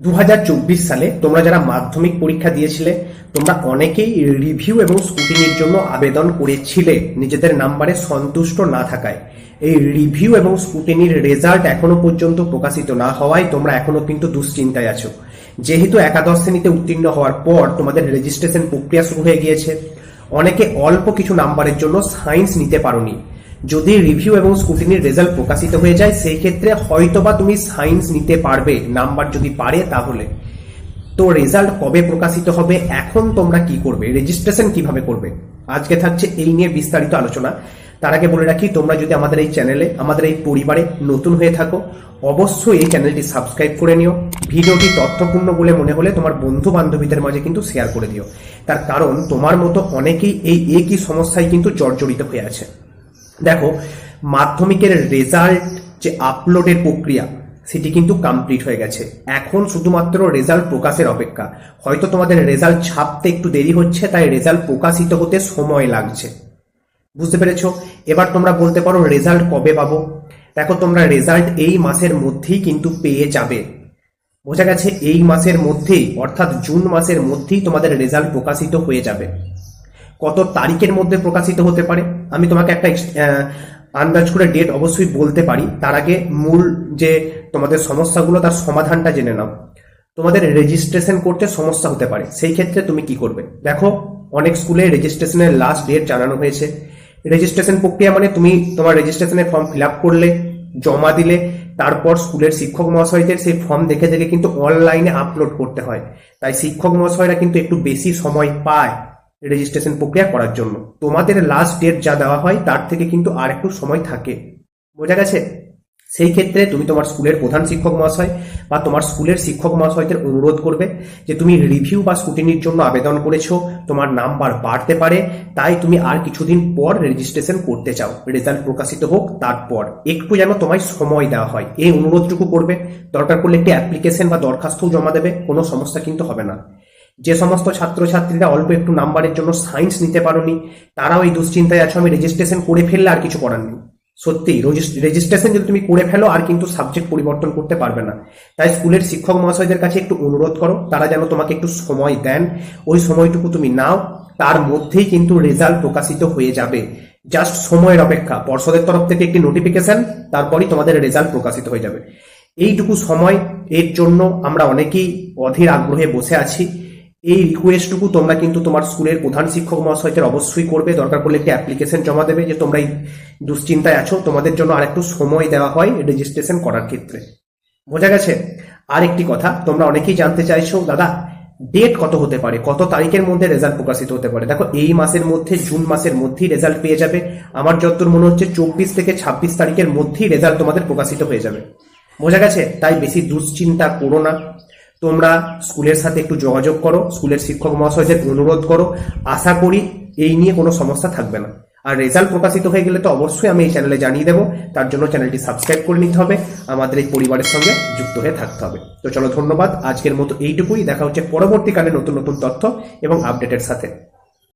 দু হাজার চব্বিশ সালে তোমরা যারা মাধ্যমিক পরীক্ষা দিয়েছিলে, তোমরা অনেকেই রিভিউ এবং স্কুটিনির জন্য আবেদন করেছিলে নিজেদের নাম্বারে সন্তুষ্ট না থাকায়। এই রিভিউ এবং স্কুটিনির রেজাল্ট এখনও পর্যন্ত প্রকাশিত না হওয়ায় তোমরা এখনও কিন্তু দুশ্চিন্তায় আছো। যেহেতু একাদশ শ্রেণীতে উত্তীর্ণ হওয়ার পর তোমাদের রেজিস্ট্রেশন প্রক্রিয়া শুরু হয়ে গিয়েছে, অনেকে অল্প কিছু নাম্বারের জন্য সায়েন্স নিতে পারোনি। যদি রিভিউ এবং স্কুটিনির রেজাল্ট প্রকাশিত হয়ে যায়, সেই ক্ষেত্রে হয়তোবা তুমি সায়েন্স নিতে পারবে নাম্বার যদি পারে তাহলে। তো রেজাল্ট কবে প্রকাশিত হবে, এখন তোমরা কি করবে রেজিস্ট্রেশন কীভাবে করবে? আজকে থাকছে এই নিয়ে বিস্তারিত আলোচনা। তার আগে বলে রাখি, তোমরা যদি আমাদের এই চ্যানেলে আমাদের এই পরিবারে নতুন হয়ে থাকো, অবশ্যই এই চ্যানেলটি সাবস্ক্রাইব করে নিও। ভিডিওটি তথ্যপূর্ণ বলে মনে হলে তোমার বন্ধু বান্ধবীদের মাঝে কিন্তু শেয়ার করে দিও। তার কারণ, তোমার মতো অনেকেই এই একই সমস্যায় কিন্তু জর্জরিত হয়ে আছে। দেখো, মাধ্যমিকের রেজাল্ট যে আপলোডের প্রক্রিয়া, সেটি কিন্তু কমপ্লিট হয়ে গেছে। এখন শুধুমাত্র রেজাল্ট প্রকাশের অপেক্ষা। হয়তো তোমাদের রেজাল্ট ছাপতে একটু দেরি হচ্ছে, তাই রেজাল্ট প্রকাশিত হতে সময় লাগছে। বুঝতে পেরেছ? এবার তোমরা বলতে পারো রেজাল্ট কবে পাবো। দেখো, তোমরা রেজাল্ট এই মাসের মধ্যেই কিন্তু পেয়ে যাবে। বোঝা গেছে, এই মাসের মধ্যেই, অর্থাৎ জুন মাসের মধ্যেই তোমাদের রেজাল্ট প্রকাশিত হয়ে যাবে। কত তারিখের মধ্যে প্রকাশিত হতে পারে? আমি তোমাকে একটা আন্দাজ করে ডেট অবশ্যই বলতে পারি। তার আগে মূল যে তোমাদের সমস্যাগুলো, তার সমাধানটা জেনে নাও। তোমাদের রেজিস্ট্রেশন করতে সমস্যা হতে পারে। সেই ক্ষেত্রে তুমি কি করবে? দেখো, অনেক স্কুলে রেজিস্ট্রেশনের লাস্ট ডেট জানানো হয়েছে। রেজিস্ট্রেশন প্রক্রিয়া মানে তুমি তোমার রেজিস্ট্রেশনের ফর্ম ফিল আপ করলে, জমা দিলে, তারপর স্কুলের শিক্ষক মহাশয়দের সেই ফর্ম দেখে দেখে কিন্তু অনলাইনে আপলোড করতে হয়। তাই শিক্ষক মহাশয়রা কিন্তু একটু বেশি সময় পায়। রেজিস্ট্রেশন প্রক্রিয়া করার জন্য। তোমাদের লাস্ট ডেট যা দেওয়া হয়, তার থেকে কিন্তু আর একটু সময় থাকে। বোঝা গেছে? সেই ক্ষেত্রে তুমি তোমার স্কুলের প্রধান শিক্ষক মহাশয় বা তোমার স্কুলের শিক্ষক মহাশয়দের অনুরোধ করবে যে তুমি রিভিউ বা স্কুটিনির জন্য আবেদন করেছ, তোমার নাম্বার বাড়তে পারে, তাই তুমি আর কিছুদিন পর রেজিস্ট্রেশন করতে চাও। রেজাল্ট প্রকাশিত হোক, তারপর। একটু যেন তোমায় সময় দেওয়া হয়। এই অনুরোধটুকু করবে। দরকার পড়লে একটি অ্যাপ্লিকেশন বা দরখাস্তও জমা দেবে, কোনো সমস্যা কিন্তু হবে না। যে সমস্ত ছাত্রছাত্রীরা অল্প একটু নাম্বারের জন্য সায়েন্স নিতে পারোনি, তারাও এই দুশ্চিন্তায় আছো, আমি রেজিস্ট্রেশন করে ফেললে আর কিছু করার নেই। সত্যি রেজিস্ট্রেশন যদি তুমি করে ফেলো, আর কিন্তু সাবজেক্ট পরিবর্তন করতে পারবে না। তাই স্কুলের শিক্ষক মহাশয়দের কাছে একটু অনুরোধ করো, তারা যেন তোমাকে একটু সময় দেন। ওই সময়টুকু তুমি নাও, তার মধ্যেই কিন্তু রেজাল্ট প্রকাশিত হয়ে যাবে। জাস্ট সময়ের অপেক্ষা, পর্ষদের তরফ থেকে একটি নোটিফিকেশন তারপরই তোমাদের রেজাল্ট প্রকাশিত হয়ে যাবে। এইটুকু সময়, এর জন্য আমরা অনেকেই অধীর আগ্রহে বসে আছি। এই রিকোয়েস্টটুকু তোমরা কিন্তু তোমার স্কুলের প্রধান শিক্ষক মহাশয়দের অবশ্যই করবে। দরকার পড়লে একটি অ্যাপ্লিকেশন জমা দেবে যে তোমরা এই দুশ্চিন্তায় আছো। তোমাদের জন্য আরেকটু সময় দেওয়া হয় রেজিস্ট্রেশন করার ক্ষেত্রে। বোঝা গেছে? আর একটি কথা, তোমরা অনেকেই জানতে চাইছো, দাদা ডেট কত হতে পারে? কত তারিখের মধ্যে রেজাল্ট প্রকাশিত হতে পারে? দেখো, এই মাসের মধ্যে, জুন মাসের মধ্যেই রেজাল্ট পেয়ে যাবে। আমার যতদূর মনে হচ্ছে, চব্বিশ থেকে ছাব্বিশ তারিখের মধ্যেই রেজাল্ট তোমাদের প্রকাশিত হয়ে যাবে। বোঝা গেছে? তাই বেশি দুশ্চিন্তা করো না। তোমরা স্কুলের সাথে একটু যোগাযোগ করো, স্কুলের শিক্ষক মহাশয়দের অনুরোধ করো। আশা করি এই নিয়ে কোনো সমস্যা থাকবে না। আর রেজাল্ট প্রকাশিত হয়ে গেলে তো অবশ্যই আমি এই চ্যানেলে জানিয়ে দেবো। তার জন্য চ্যানেলটি সাবস্ক্রাইব করে নিতে হবে। আমাদের এই পরিবারের সঙ্গে যুক্ত হয়ে থাকতে হবে। তো চলো ধন্যবাদ। আজকের মতো এইটুকুই। দেখা হচ্ছে পরবর্তীকালে নতুন নতুন তথ্য এবং আপডেটের সাথে।